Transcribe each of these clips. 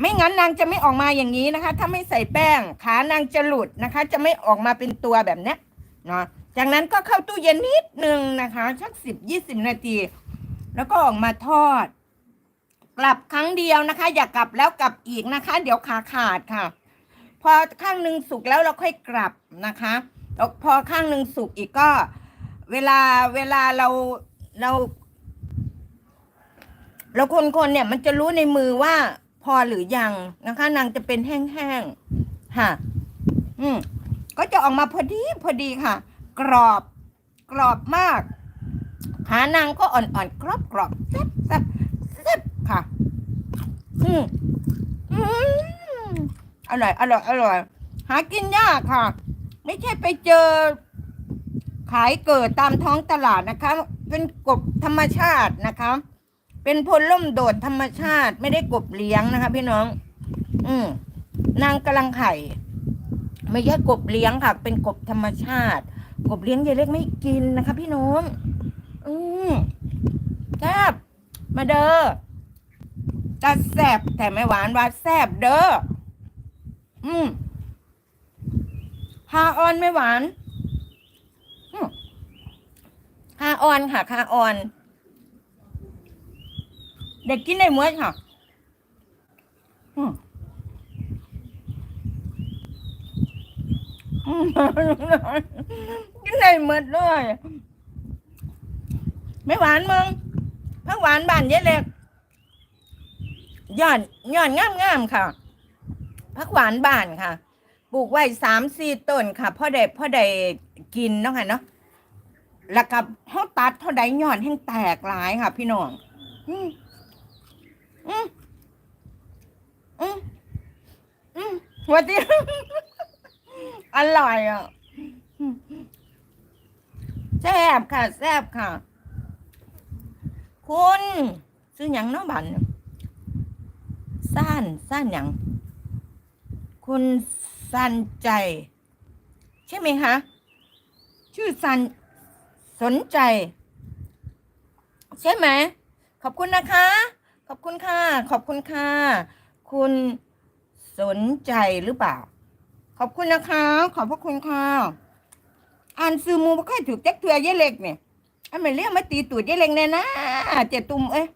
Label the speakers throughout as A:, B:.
A: ไม่งั้นนางจะไม่ออกมาอย่างนี้นะคะ ถ้าไม่ใส่แป้งขานางจะหลุดนะคะ จะไม่ออกมาเป็นตัวแบบนี้เนาะจากนั้นก็เข้าตู้เย็นนิดนึงนะคะสักสิบยี่สิบนาที แล้วก็ออกมาทอด กลับครั้งเดียวนะคะ อย่ากลับแล้วกลับอีกนะคะ เดี๋ยวขาขาดค่ะ พอข้างหนึ่งสุกแล้วเราค่อยกลับนะคะแล้วพอข้างหนึ่งสุกอีกก็ เวลาเวลาเราเราเราคนๆเนี่ยมันจะรู้ในมือว่า อหรือยังนะคะ นางจะเป็นแห้งๆค่ะ อืมก็จะออกมาพอดีพอดีค่ะ กรอบ กรอบมากหานางก็อ่อนๆกรอบกรอบแซ่บแซ่บแซ่บค่ะ อืมอืมอร่อยอร่อยอร่อยหากินยากค่ะ ไม่ใช่ไปเจอ ขายเกิดตามท้องตลาดนะคะ เป็นกบธรรมชาตินะคะ เป็นพลล่มโดดธรรมชาติไม่ได้กบเลี้ยงนะคะ พี่น้อง อืมนางกำลังไข่ ไม่ใช่กบเลี้ยงค่ะ เป็นกบธรรมชาติ กบเลี้ยงยายเล็กไม่กินนะคะ พี่น้อง อืมแซบมาเด้อตาแซบแต่ไม่หวานว่าแซบเด้ออืมฮาออนไม่หวานฮาออนค่ะฮาออน เด็กกินได้หมดค่ะอืมกินได้หมดเลยไม่หวานมึงพักหวานบานเยอะเล็กย่อนย่อนงามงามๆค่ะพักหวานบานค่ะ ปลูกไว้สามสี่ต้นค่ะพ่อได้พ่อได้กินเนาะค่ะเนาะแล้วกับเขาตัดเท่าใดย่อนให้แตกหลายค่ะ พี่น้อง อืม อืมอืมอืมหัวตีอร่อยอะแซ่บค่ะแซ่บค่ะ คุณซื้อหยังเนาะบันซ่านซ่านหยังคุณสันใจ ใช่ไหมคะชื่อสันสนใจ ใช่ไหม ขอบคุณนะคะ ขอบคุณค่ะ ขอบคุณค่ะ คุณสนใจหรือเปล่า ขอบคุณนะคะ ขอบพระคุณค่ะ อ่านซื้อมูบ่ค่อยถูกแจ็คเทือยายเล็กเนี่ยอันไม่เรียกมาตีตูดยายเล็กแน่นะเจตุ่มเอ้ย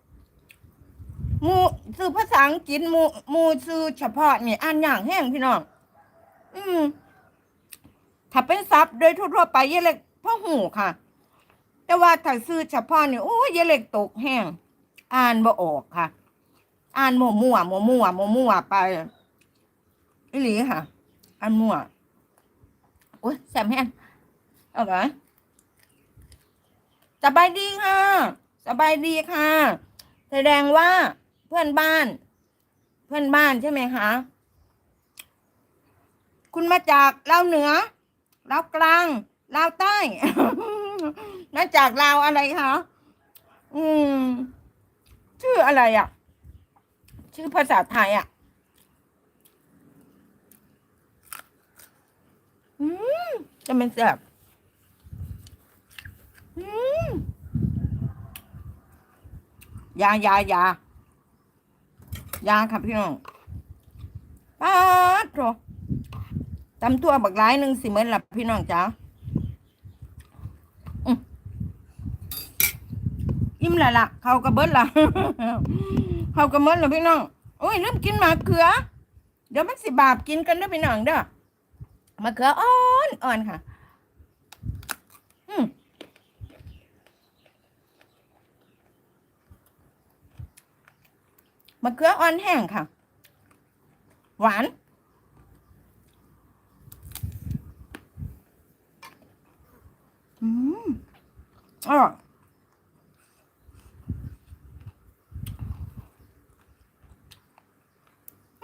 A: มูซื้อภาษาอังกฤษมูมูซื้อเฉพาะเนี่ยอ่านอย่างแห้งพี่น้อง อืมถ้าเป็นซับโดยทั่วๆไปยายเล็กพ่อหูค่ะ แต่ว่าถ้าซื้อเฉพาะเนี่ยโอ้ยายเล็กตกแห้ง อ่านบ่ออกค่ะ อ่านมั่วมั่วมั่วมั่วมั่วมั่วไปอีหลีค่ะ อ่านมั่วโอ้ยแสบแห้เอาเหรอสบายดีค่ะ สบายดีค่ะ แสดงว่าเพื่อนบ้าน เพื่อนบ้านใช่ไหมคะคุณมาจากลาวเหนือลาวกลางลาวใต้มาจากลาวอะไรคะอืม ชื่ออะไรอะ ชื่อภาษาไทยอะ อืมจะเป็นแซ่บอืมยายายายาค่ะพี่น้องป้าดโถตำตัวบักร้ายหนึ่งสิเมือนหลับพี่น้องจ้าอืมอิ่มและล่ะเขากระเบิดละเขากระเบิดละพี่น้องโอ้ยลืมกินมาเขือ เดี๋ยวมันสิบาปกินกันด้อพี่น้องเด้อมะเขืออ่อนอ่อนค่ะ อืมมะเขืออ่อนแห้งค่ะ หวานอืมอร่อย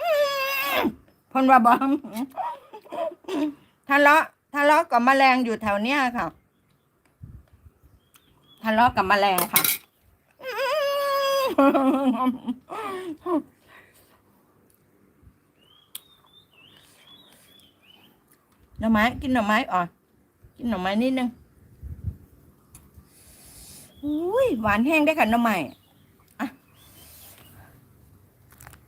A: อืมเพนว่าบอมทะเลาะทะเลาะกับแมลงอยู่แถวเนี้ยค่ะ ทะเลาะกับแมลงค่ะ หน่อไม้กินหน่อไม้อ่อนกินหน่อไม้นิดนึงอุ้ยหวานแห้งได้ค่ะหน่อไม้